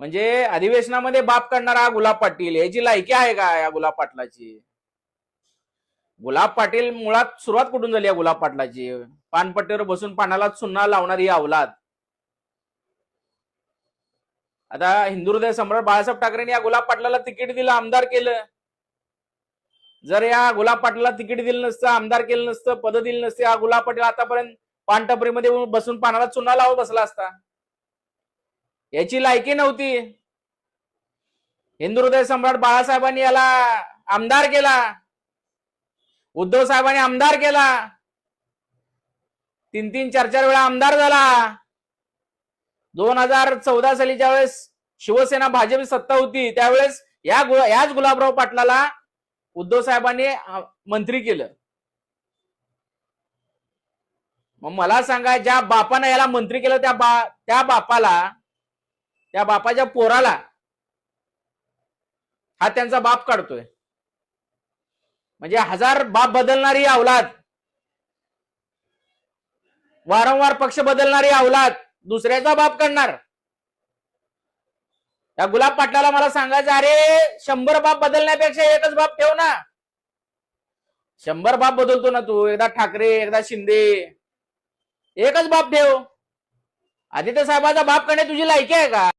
म्हणजे अधिवेशनामध्ये बाप करणारा हा गुलाब पाटील याची लायकी आहे का या गुलाब पाटलाची? गुलाब पाटील मुळात सुरुवात कुठून झाली या गुलाब पाटलाची? पानपट्टीवर बसून पानाला चुन्ना लावणारी अवलाद आता हिंदू हृदय सम्राट बाळासाहेब ठाकरेंनी या गुलाब पाटलाला तिकीट दिलं आमदार केलं. जर या गुलाब पाटलाला तिकीट दिलं नसतं आमदार केलं नसतं पद दिलं नसते हा गुलाब पाटील आतापर्यंत पानटपरीमध्ये बसून पानाला चुन्ना लावत बसला असता. याची लायकी नव्हती. हिंदू हृदय सम्राट बाळासाहेबांनी याला आमदार केला. उद्धव साहेबांनी आमदार केला. तीन तीन चार चार वेळा आमदार झाला. दोन हजार चौदा साली ज्यावेळेस शिवसेना भाजप सत्ता होती त्यावेळेस या गुला याच गुलाबराव पाटलाला उद्धव साहेबांनी मंत्री केलं. मग मला सांगा ज्या बापानं याला मंत्री केलं त्या बा त्या बापाला त्या बापाच्या पोराला हा त्यांचा बाप काढतोय. म्हणजे हजार बाप बदलणारी अवलाद वारंवार पक्ष बदलणारी अवलाद दुसऱ्याचा बाप करणार. त्या गुलाब पाटलाला मला सांगायचं अरे शंभर बाप बदलण्यापेक्षा एकच बाप ठेव ना. शंभर बाप बदलतो ना तू एकदा ठाकरे एकदा शिंदे एकच बाप ठेव. आदित्य साहेबाचा बाप करणे तुझी लायकी आहे का?